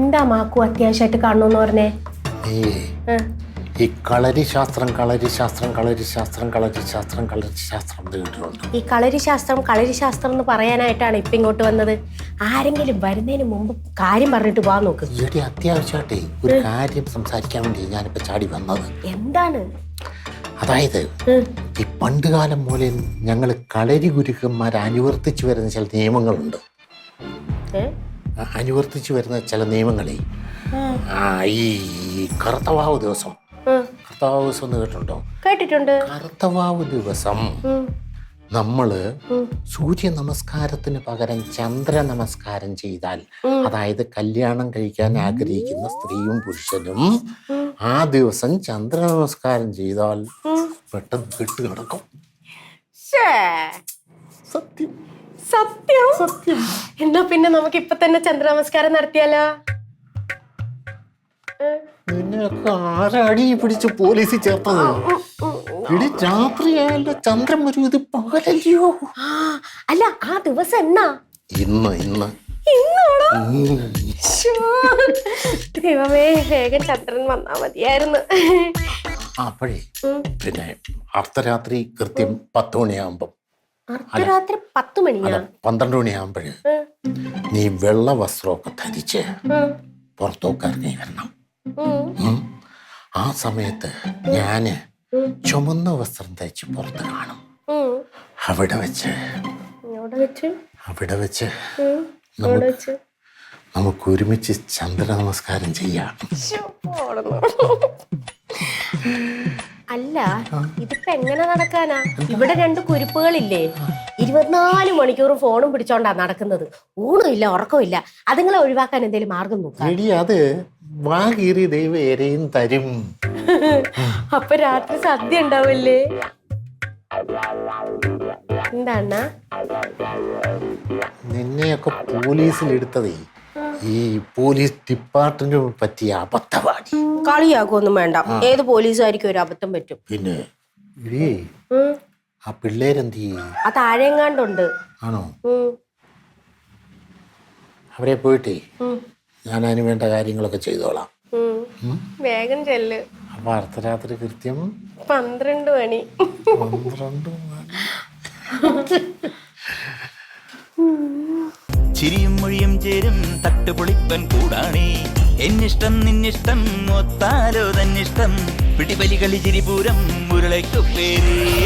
എന്താ മാക്കു അത്യാവശ്യമായിട്ട് കാണണമെന്ന് പറഞ്ഞേ? ഈ കളരിശാസ്ത്രം കളരിശാസ്ത്രം കളരി ശാസ്ത്രം കളരി ശാസ്ത്രം കളരി ശാസ്ത്രം കളരി ശാസ്ത്രം കളരി ശാസ്ത്രം ഇത് കേട്ടിട്ടുണ്ട്? ഈ കളരി ശാസ്ത്രം കളരി ശാസ്ത്രം എന്ന് പറയാനായിട്ടാണ് ഇപ്പം ഇങ്ങോട്ട് വന്നത്. ആരെങ്കിലും വരുന്നതിന് മുമ്പ് കാര്യം പറഞ്ഞിട്ട് പോവാൻ നോക്ക്. ഈയിടെ അത്യാവശ്യമായിട്ടേ ഒരു കാര്യം സംസാരിക്കാൻ വേണ്ടി ഞാനിപ്പോ ചാടി വന്നത്. എന്താണ്? അതായത്. ഈ പണ്ടുകാലം പോലെ ഞങ്ങൾ കളരി ഗുരുക്കന്മാർ അനുവർത്തിച്ചു വരുന്ന ചില നിയമങ്ങളുണ്ട്. അനുവർത്തിച്ചു വരുന്ന ചില നിയമങ്ങളെ ഈ കറുത്തവാവ് ദിവസം ഉം. കറുത്തവാവ് ദിവസം എന്ന് കേട്ടിട്ടുണ്ടോ. കേട്ടിട്ടുണ്ട് കർത്തവാവ് ദിവസം. നമ്മൾ സൂര്യ നമസ്കാരത്തിന് പകരം ചന്ദ്ര നമസ്കാരം ചെയ്താൽ അതായത് കല്യാണം കഴിക്കാൻ ആഗ്രഹിക്കുന്ന സ്ത്രീയും പുരുഷനും ആ ദിവസം ചന്ദ്ര നമസ്കാരം ചെയ്താൽ പെട്ടെന്ന് കെട്ട് കിടക്കും. സത്യം. സത്യം? സത്യം. എന്നാ പിന്നെ നമുക്ക് ഇപ്പൊ തന്നെ ചന്ദ്ര നമസ്കാരം നടത്തിയാലോ? നിന്നെയൊക്കെ ആരാടി പിടിച്ച് പോലീസിൽ ചേർത്തത്. ഇടി രാത്രിയായല്ലോ. ചന്ദ്രൻ വരും ഇത് പകലല്ലയോ? അല്ല ആ ദിവസം എന്നാ? ഇന്ന് ഇന്ന്. ദൈവമേ വേഗം ചന്ദ്രൻ വന്നാ മതിയായിരുന്നു. അപ്പോഴേ പിന്നെ അർദ്ധരാത്രി കൃത്യം പത്ത് മണിയാകുമ്പം അർദ്ധരാത്രി പത്ത് മണിയാ? പന്ത്രണ്ട് മണിയാകുമ്പോഴേ നീ വെള്ള വസ്ത്രമൊക്കെ ധരിച്ച്. പുറത്തൊക്കെ ഇറങ്ങി വരണം. ആ സമയത്ത് ഞാൻ ചുമന്ന വസ്ത്രം തയ്ച്ച് പുറത്ത് കാണും. അവിടെ വെച്ച്. അവിടെ വെച്ച്? നമുക്ക് ഒരുമിച്ച് ചന്ദ്ര നമസ്കാരം ചെയ്യാം. അല്ല ഇതിപ്പോ എങ്ങനെ നടക്കാനാ? ഇവിടെ രണ്ട് കുരിപ്പുകളില്ലേ? ഇരുപത്തിനാല് മണിക്കൂറും ഫോണും പിടിച്ചോണ്ടാ നടക്കുന്നത്. ഊണുമില്ല ഇല്ല ഉറക്കമില്ല. അതുങ്ങളെ ഒഴിവാക്കാൻ എന്തെങ്കിലും മാർഗം നോക്കാം? എടി അത് വാ കീറി ദൈവം എരയും തരും. അപ്പൊ രാത്രി സദ്യ ഉണ്ടാവില്ലേ? എന്താണ് നിന്നെയൊക്കെ പോലീസിൽ എടുത്തതേ ഈ പോലീസ് ഡിപ്പാർട്ട്മെന്റ് പറ്റിയ അബദ്ധവാടി. കളിയാക്കൊന്നും വേണ്ട. ഏത് പോലീസുകാർക്കും ഒരു അബദ്ധം പറ്റും. പിന്നെ ഇടേ ഉം. ആ പിള്ളേരെന്ത്? ചെയ്യും ആ താഴെങ്ങാണ്ടുണ്ട് ആണോ? ഉം. അവരെ പോയിട്ടേ? ഉം. ഞാൻ അതിന് വേണ്ട കാര്യങ്ങളൊക്കെ ചെയ്തോളാം. ഉം. വേഗം ചെല്ല്. അപ്പൊ അർദ്ധരാത്രി കൃത്യം പന്ത്രണ്ട് മണി. പന്ത്രണ്ട് മണി. ചിരിയും മൊഴിയും ചേരും തട്ടുപൊളിപ്പൻ കൂടാണേ. എന്നിഷ്ടം നിന്നിഷ്ടം ഒത്താലോ തന്നിഷ്ടം. പിടിപലി കളി ചിരിപൂരം മുരളയ്ക്കു പേര്.